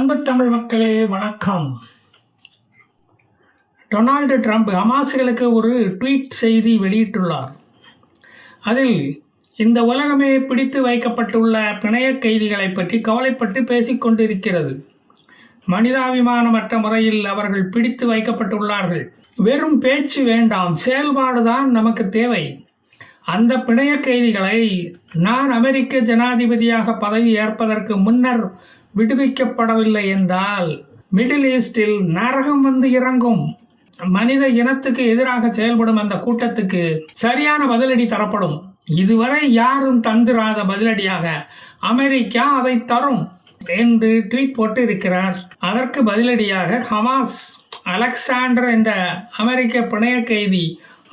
அன்பு தமிழ் மக்களே வணக்கம். டொனால்டு ட்ரம்ப் ஹமாஸ்களுக்கு ஒரு ட்வீட் செய்தி வெளியிட்டுள்ளார். அதில் இந்த உலகமே பிடித்து வைக்கப்பட்டுள்ள பிணைய கைதிகளை பற்றி கவலைப்பட்டு பேசிக்கொண்டிருக்கிறது மனிதாபிமானமற்ற முறையில் அவர்கள் பிடித்து வைக்கப்பட்டுள்ளார்கள். வெறும் பேச்சு வேண்டாம் செயல்பாடுதான் நமக்கு தேவை. அந்த பிணைய கைதிகளை நான் அமெரிக்க ஜனாதிபதியாக பதவி ஏற்பதற்கு முன்னர் விடுவிக்கப்படவில்லை என்றால் மிடில் ஈஸ்டில் நரகம் வந்து இறங்கும். மனித இனத்துக்கு எதிராக செயல்படும் அந்த கூட்டத்துக்கு சரியான பதிலடி தரப்படும். இதுவரை யாரும் தந்திராத பதிலடியாக அமெரிக்கா அதை தரும் என்று ட்வீட் போட்டு இருக்கிறார் அதற்கு பதிலடியாக ஹமாஸ் அலெக்சாண்டர் என்ற அமெரிக்க பிணைய கைதி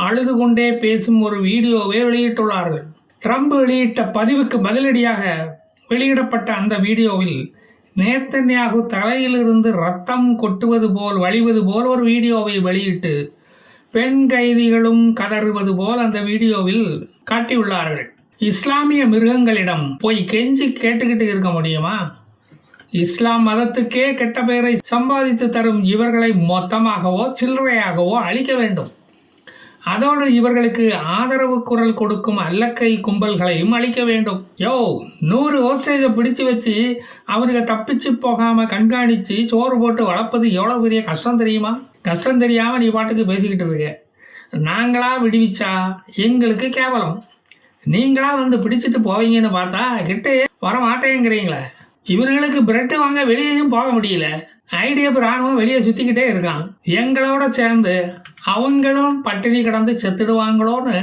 அழுது கொண்டே பேசும் ஒரு வீடியோவை வெளியிட்டுள்ளார்கள். ட்ரம்ப் வெளியிட்ட பதிவுக்கு பதிலடியாக வெளியிடப்பட்ட அந்த வீடியோவில் நேத்தன்யாகு தலையிலிருந்து ரத்தம் கொட்டுவது போல் வழிவது போல் ஒரு வீடியோவை வெளியிட்டு பெண் கைதிகளும் கதறுவது போல் அந்த வீடியோவில் காட்டியுள்ளார்கள். இஸ்லாமிய மிருகங்களிடம் போய் கெஞ்சி கேட்டுக்கிட்டு இருக்க முடியுமா? இஸ்லாம் மதத்துக்கே கெட்ட பெயரை சம்பாதித்து தரும் இவர்களை மொத்தமாகவோ சில்லறையாகவோ அழிக்க வேண்டும். அதோடு இவர்களுக்கு ஆதரவு குரல் கொடுக்கும் அல்லக்கை கும்பல்களையும் அழிக்க வேண்டும். யோ நூறு ஹோஸ்டேஜை பிடிச்சு வச்சு அவனுக்கு தப்பிச்சு போகாம கண்காணிச்சு சோறு போட்டு வளர்ப்பது எவ்வளோ பெரிய கஷ்டம் தெரியுமா? கஷ்டம் தெரியாமல் நீ பாட்டுக்கு பேசிக்கிட்டு இருக்க. நாங்களா விடுவிச்சா? எங்களுக்கு கேவலம். நீங்களா வந்து பிடிச்சிட்டு போவீங்கன்னு பார்த்தா கிட்டே வர மாட்டேங்கிறீங்களே இவர்களுக்கு பிரெட்டு வாங்க வெளியேயும் போக முடியல. ஐடிஎஃப் ராணுவம் வெளியே சுற்றிக்கிட்டே இருக்கான். எங்களோட சேர்ந்து அவங்களும் பட்டினி கிடந்து செத்துடுவாங்களோன்னு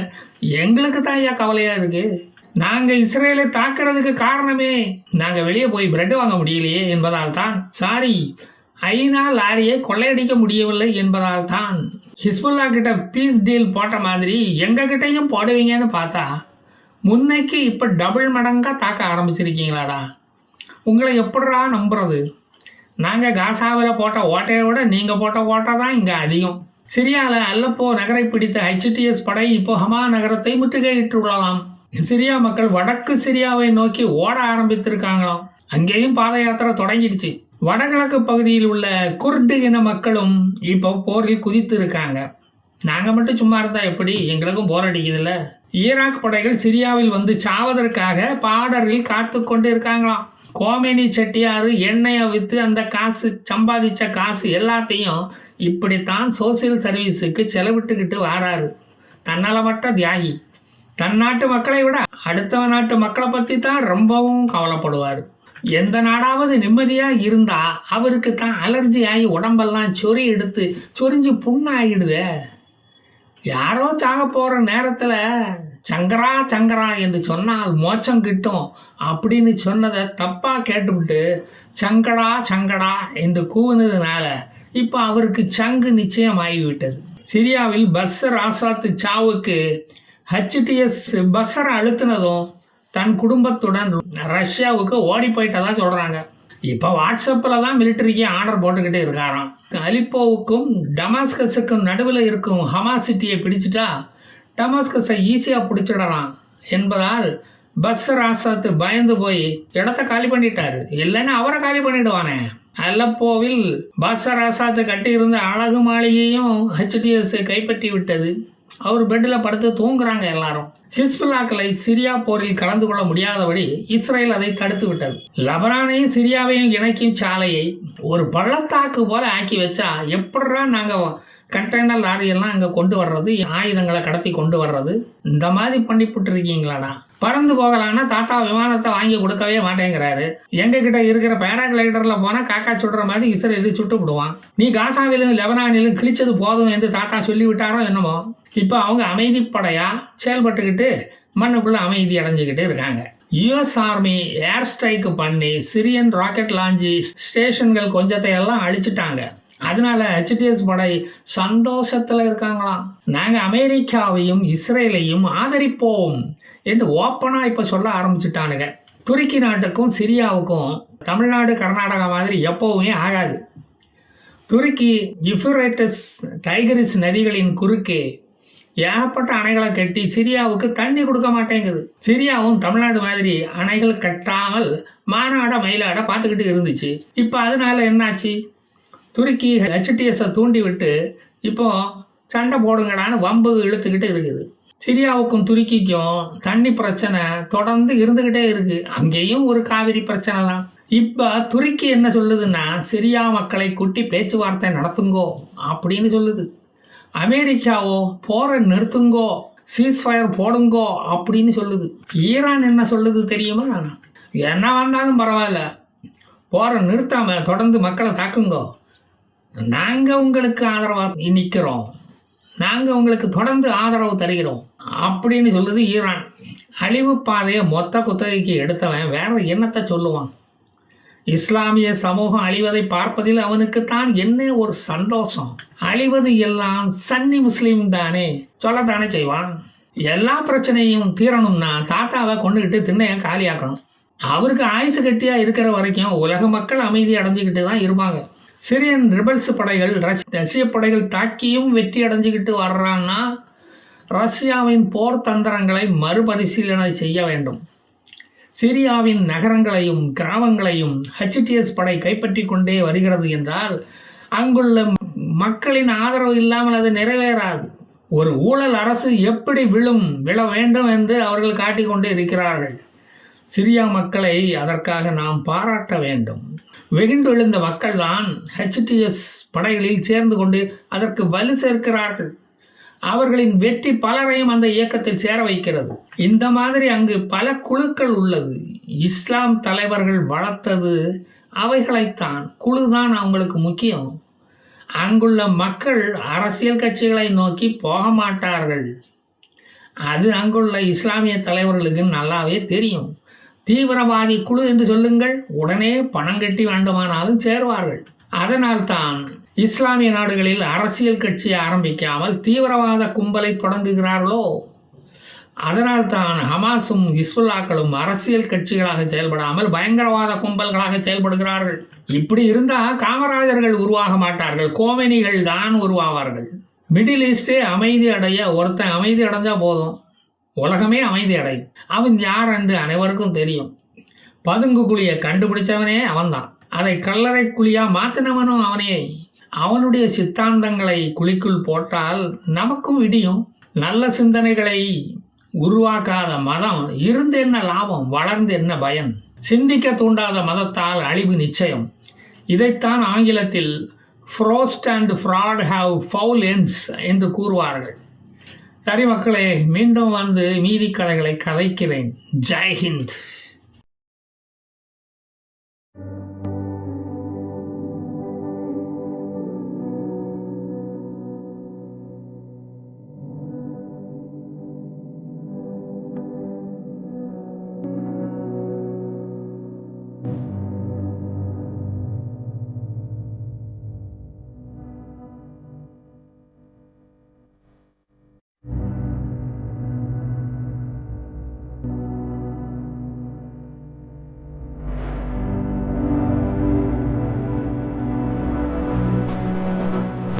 எங்களுக்கு தான் ஐயா கவலையாக இருக்குது நாங்கள் இஸ்ரேலை தாக்குறதுக்கு காரணமே நாங்கள் வெளியே போய் பிரெட் வாங்க முடியலையே என்பதால் தான். சாரி ஐநா லாரியை கொள்ளையடிக்க முடியவில்லை என்பதால் தான். ஹிஸ்புல்லா கிட்ட பீஸ் டீல் போட்ட மாதிரி எங்கக்கிட்டையும் போடுவீங்கன்னு பார்த்தா முன்னைக்கு இப்போ டபுள் மடங்காக தாக்க ஆரம்பிச்சிருக்கீங்களாடா. உங்களை எப்படிடா நம்புறது? நாங்கள் காசாவில் போட்ட ஓட்டையை விட நீங்கள் போட்ட ஓட்டை தான் இங்கே அதிகம். சிரியாவில் அல்லப்போ நகரை பிடித்த ஹெச்டிஎஸ் படை இப்போ ஹமா நகரத்தை முற்றுகையிட்டுள்ளதாம். சிரியா மக்கள் வடக்கு சிரியாவை நோக்கி ஓட ஆரம்பித்திருக்காங்களாம். அங்கேயும் பாத யாத்திரை தொடங்கிடுச்சு. வடகிழக்கு பகுதியில் உள்ள குர்டு இன மக்களும் இப்போ போரில் குதித்து இருக்காங்க நாங்கள் மட்டும் சும்மா இருந்தால் எப்படி? எங்களுக்கும் போர் அடிக்குதுல்ல. ஈராக் படைகள் சிரியாவில் வந்து சாவதற்காக பார்டரில் காத்து கொண்டு இருக்காங்களாம். கோமேனி செட்டியார் எண்ணெயை விற்று அந்த காசு சம்பாதிச்ச காசு எல்லாத்தையும் இப்படித்தான் சோசியல் சர்வீஸுக்கு செலவிட்டுக்கிட்டு வாராரு. தன்னலமற்ற தியாகி. தன் நாட்டு மக்களை விட அடுத்தவ நாட்டு மக்களை பற்றி தான் ரொம்பவும் கவலைப்படுவார். எந்த நாடாவது நிம்மதியாக இருந்தால் அவருக்கு தான் அலர்ஜி ஆகி உடம்பெல்லாம் சொறி எடுத்து சொரிஞ்சு புண்ணாகிடுதே யாரோ சாக போகிற நேரத்தில் சங்கரா சங்கரா என்று சொன்னால் மோட்சம் கிட்டும் அப்படின்னு சொன்னதை தப்பாக கேட்டுவிட்டு சங்கடா சங்கடா என்று கூவுனதுனால இப்போ அவருக்கு சங்கு நிச்சயமாகிவிட்டது. சிரியாவில் பஸ்ஸர் ஆசாத்து சாவுக்கு ஹச்டிஎஸ் பஸ்ஸரை அழுத்தினதும் தன் குடும்பத்துடன் ரஷ்யாவுக்கு ஓடி போயிட்டதா சொல்கிறாங்க இப்போ வாட்ஸ்அப்பில் தான் மிலிட்டரிக்கு ஆர்டர் போட்டுக்கிட்டே இருக்காராம். அலிப்போவுக்கும் டமாஸ்கஸுக்கும் நடுவில் இருக்கும் ஹமா சிட்டியை பிடிச்சிட்டா டமாஸ்கஸை ஈஸியாக பிடிச்சிடலாம் என்பதால் பஸ் ராசாத்து பயந்து போய் இடத்த காலி பண்ணிட்டாரு. இல்லைன்னா அவரை காலி பண்ணிடுவானே. அல்லப்போவில் பஸ்ஸர் ஆசாத்து கட்டியிருந்த அழகு மாளிகையும் ஹெச்டிஎஸ் கைப்பற்றி விட்டது. அவர் பெட்டில் படுத்து தூங்குறாங்க எல்லாரும். ஹிஸ்புல்லாக்களை சிரியா போரில் கலந்து கொள்ள முடியாதபடி இஸ்ரேல் அதை தடுத்து விட்டது. லபரானையும் சிரியாவையும் இணைக்கும் சாலையை ஒரு பள்ளத்தாக்கு போல ஆக்கி வச்சா எப்படா நாங்கள் கண்டெய்னர் லாரியெல்லாம் அங்கே கொண்டு வர்றது ஆயுதங்களை கடத்தி கொண்டு வர்றது. இந்த மாதிரி பண்ணிவிட்டு இருக்கீங்களாடா பறந்து போகலான்னா தாத்தா விமானத்தை வாங்கி கொடுக்கவே மாட்டேங்கிறாரு. எங்ககிட்ட இருக்கிற பேராகிளைடரில் போனால் காக்கா சுடுற மாதிரி இஸ்ரேலி சுட்டு விடுவான். நீ காசாவிலும் லெபனானிலும் கிழிச்சது போதும் என்று தாத்தா சொல்லிவிட்டாரோ என்னமோ. இப்போ அவங்க அமைதிப்படையாக செயல்பட்டுக்கிட்டு மண்ணுக்குள்ளே அமைதி அடைஞ்சிக்கிட்டு இருக்காங்க. யுஎஸ் ஆர்மி ஏர் ஸ்ட்ரைக்கு பண்ணி சிரியன் ராக்கெட் லாஞ்சி ஸ்டேஷன்கள் கொஞ்சத்தை எல்லாம் அழிச்சிட்டாங்க. அதனால ஹெச்டிஎஸ் படை சந்தோஷத்தில் இருக்காங்களாம். நாங்கள் அமெரிக்காவையும் இஸ்ரேலையும் ஆதரிப்போம் என்று ஓப்பனாக இப்போ சொல்ல ஆரம்பிச்சுட்டானுங்க. துருக்கி நாட்டுக்கும் சிரியாவுக்கும் தமிழ்நாடு கர்நாடகா மாதிரி எப்போவுமே ஆகாது. துருக்கி இஃபுரேட்டஸ் டைகரிஸ் நதிகளின் குறுக்கே ஏகப்பட்ட அணைகளை கட்டி சிரியாவுக்கு தண்ணி கொடுக்க மாட்டேங்குது. சிரியாவும் தமிழ்நாடு மாதிரி அணைகள் கட்டாமல் மாநாட மயிலாட பார்த்துக்கிட்டு இருந்துச்சு. இப்போ அதனால என்னாச்சு? துருக்கி ஹெச்டிஎஸை தூண்டிவிட்டு இப்போ சண்டை போடுங்கடான்னு வம்பு இழுத்துக்கிட்டு இருக்குது. சிரியாவுக்கும் துருக்கிக்கும் தண்ணி பிரச்சனை தொடர்ந்து இருந்துக்கிட்டே இருக்கு. அங்கேயும் ஒரு காவிரி பிரச்சனை தான். இப்போ துருக்கி என்ன சொல்லுதுன்னா சிரியா மக்களை கூட்டி பேச்சுவார்த்தை நடத்துங்கோ அப்படின்னு சொல்லுது. அமெரிக்காவோ போரை நிறுத்துங்கோ சீஸ்ஃபயர் போடுங்கோ அப்படின்னு சொல்லுது. ஈரான் என்ன சொல்லுது தெரியுமா? என்ன வந்தாலும் பரவாயில்ல. போரை நிறுத்தாமல் தொடர்ந்து மக்களை தாக்குங்கோ. நாங்கள் உங்களுக்கு ஆதரவாக நிற்கிறோம் நாங்கள் உங்களுக்கு தொடர்ந்து ஆதரவு தருகிறோம். அப்படின்னு சொல்லுது ஈரான். அழிவு பாதையை மொத்த குத்தகைக்கு எடுத்தவன் வேற என்னத்தை சொல்லுவான்? இஸ்லாமிய சமூகம் அழிவதை பார்ப்பதில் அவனுக்கு தான் என்ன ஒரு சந்தோஷம்? அழிவது எல்லாம் சன்னி முஸ்லீம் தானே சொல்லத்தானே செய்வான். எல்லா பிரச்சனையும் தீரணும்னா தாத்தாவை கொண்டுகிட்டு திண்ணையை காலியாக்கணும். அவருக்கு ஆயுசு கட்டியாக இருக்கிற வரைக்கும் உலக மக்கள் அமைதி அடைஞ்சுக்கிட்டு தான் இருப்பாங்க. சிரியன் ரிபல்ஸ் படைகள் ரஷ்- ரஷ்ய படைகள் தாக்கியும் வெற்றி அடைஞ்சுக்கிட்டு வர்றான்னா ரஷ்யாவின் போர் தந்திரங்களை மறுபரிசீலனை செய்ய வேண்டும். சிரியாவின் நகரங்களையும் கிராமங்களையும் ஹெச்டிஎஸ் படை கைப்பற்றி கொண்டே வருகிறது என்றால் அங்குள்ள மக்களின் ஆதரவு இல்லாமல் அது நிறைவேறாது. ஒரு ஊழல் அரசு எப்படி விழும் விழ வேண்டும் என்று அவர்கள் காட்டிக்கொண்டு இருக்கிறார்கள். சிரியா மக்களை அதற்காக நாம் பாராட்ட வேண்டும். வெகுண்டெழுந்த மக்கள்தான் ஹெச்டிஎஸ் படைகளில் சேர்ந்து கொண்டு அதற்கு வலு சேர்க்கிறார்கள். அவர்களின் வெற்றி பலரையும் அந்த இயக்கத்தில் சேர வைக்கிறது. இந்த மாதிரி அங்கு பல குழுக்கள் உள்ளது. இஸ்லாம் தலைவர்கள் வளர்த்தது அவைகளைத்தான். குழுதான் அவங்களுக்கு முக்கியம். அங்குள்ள மக்கள் அரசியல் கட்சிகளை நோக்கி போக மாட்டார்கள். அது அங்குள்ள இஸ்லாமிய தலைவர்களுக்கு நல்லாவே தெரியும். தீவிரவாதி குழு என்று சொல்லுங்கள். உடனே பணம் கட்டி வேண்டுமானாலும் சேருவார்கள். அதனால்தான் இஸ்லாமிய நாடுகளில் அரசியல் கட்சியை ஆரம்பிக்காமல் தீவிரவாத கும்பலை தொடங்குகிறார்களோ? அதனால்தான் ஹமாஸும் ஹிஸ்புல்லாக்களும் அரசியல் கட்சிகளாக செயல்படாமல் பயங்கரவாத கும்பல்களாக செயல்படுகிறார்கள். இப்படி இருந்தால் காமராஜர்கள் உருவாக மாட்டார்கள். கோமெனிகள் தான் உருவாவார்கள். மிடில் ஈஸ்டே அமைதி அடைய ஒருத்தன் அமைதி அடைஞ்சால் போதும். உலகமே அமைதி அடையும். அவன் யார் என்று அனைவருக்கும் தெரியும். பதுங்கு குழியை கண்டுபிடிச்சவனே அவன்தான். அதை கல்லறை குழியா மாத்தினவனும் அவனே. அவனுடைய சித்தாந்தங்களை குழிக்குள் போட்டால் நமக்கும் இடியும். நல்ல சிந்தனைகளை உருவாக்காத மதம் இருந்து என்ன லாபம் வளர்ந்து என்ன பயன்? சிந்திக்க தூண்டாத மதத்தால் அழிவு நிச்சயம். இதைத்தான் ஆங்கிலத்தில் frost and fraud have foul ends என்று கூறுவார்கள். சரி மக்களே மீண்டும் வந்து மீதி கதைகளை கதைக்கிறேன். ஜெய் ஹிந்த்.